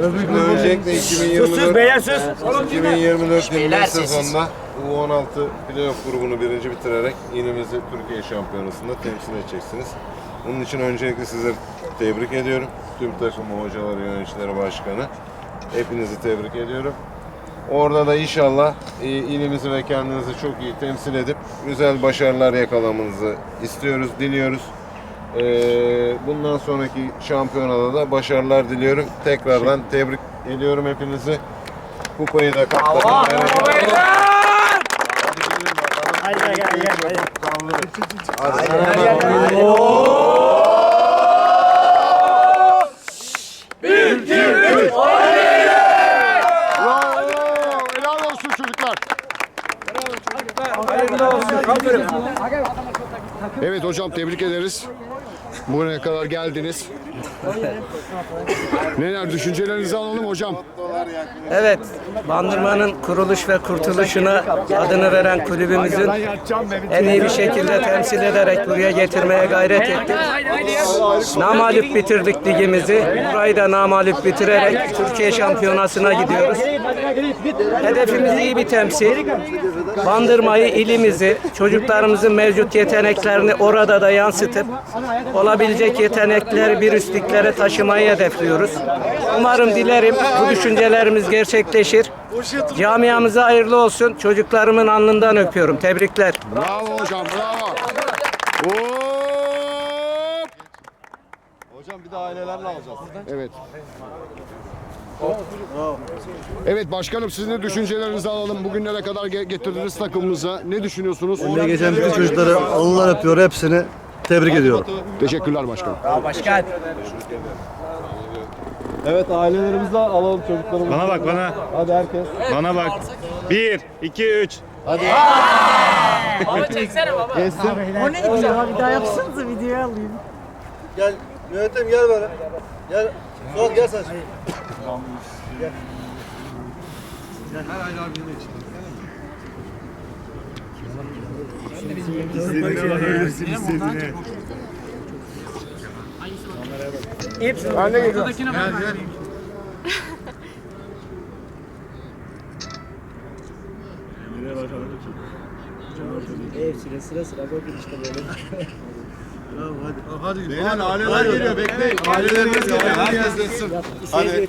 Öncelikle 2024 beyler sus. 2024-25 sezonunda U16 playoff grubunu birinci bitirerek ilimizi Türkiye şampiyonasında temsil edeceksiniz. Bunun için öncelikle sizleri tebrik ediyorum. Tüm takımı, hocaları, yöneticileri, başkanı. Hepinizi tebrik ediyorum. Orada da inşallah e, ilimizi ve kendinizi çok iyi temsil edip güzel başarılar yakalamanızı istiyoruz, diliyoruz. E, bundan sonraki şampiyonada da başarılar diliyorum. Tekrardan tebrik ediyorum hepinizi. Kupayı da kaptanım. Hadi gel gel gel. Bravo! Helal olsun çocuklar. Evet hocam tebrik ederiz. Buraya kadar geldiniz. Neler düşüncelerinizi alalım hocam. Evet, Bandırma'nın kuruluş ve kurtuluşuna adını veren kulübümüzün en iyi bir şekilde temsil ederek buraya getirmeye gayret ettik. Namalip bitirdik ligimizi. Burayı da namalip bitirerek Türkiye şampiyonasına gidiyoruz. Hedefimiz iyi bir temsil. Bandırmayı, ilimizi, çocuklarımızın mevcut yeteneklerini orada da yansıtıp olabilecek yetenekleri bir üstlüklere taşımayı hedefliyoruz. Umarım dilerim bu düşüncelerimiz gerçekleşir. Camiamıza hayırlı olsun. Çocuklarımın alnından öpüyorum. Tebrikler. Bravo hocam bravo. Hop! Hocam bir de ailelerle alacağız. Evet. Evet başkanım sizin de düşüncelerinizi alalım. Bugünlere kadar ge- getirdiniz takımımıza. Ne düşünüyorsunuz? Emeği geçen bütün çocukları Allah öpüyor hepsini. Tebrik ediyorum. Teşekkürler başkanım. Başkan. Evet ailelerimizi alalım çocuklarımızı. Bana bak bana. Hadi herkes. Bana bak. 1, 2, 3. Geçsin. O ne güzel. Bir daha yapsanıza videoyu alayım. Gel yönetim gel böyle. Gel. Suat gel sen. Beyler aileler geliyor bekleyin. Aileleriniz geliyor. Herkes dessin. Hadi.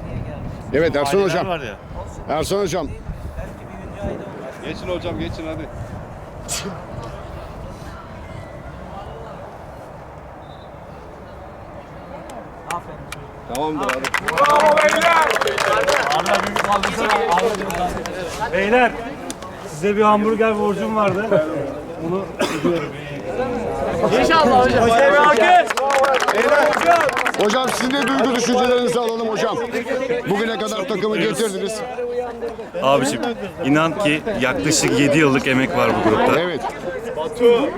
Evet Ersan Aileler hocam. var ya. Ersan hocam. Geçin hocam geçin hadi. Tamamdır hadi. Beyler size bir hamburger borcum vardı. Bunu Hocam sizin de duygu düşüncelerinizi alalım hocam. Bugüne kadar takımı getirdiniz. Abiciğim inan ki yaklaşık 7 yıllık emek var bu grupta. Evet.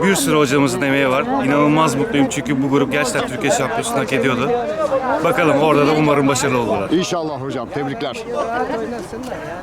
Bir sürü hocamızın emeği var. İnanılmaz mutluyum çünkü bu grup gerçekten Türkiye şampiyonasını hak ediyordu. Bakalım orada da umarım başarılı olurlar. İnşallah hocam. Tebrikler.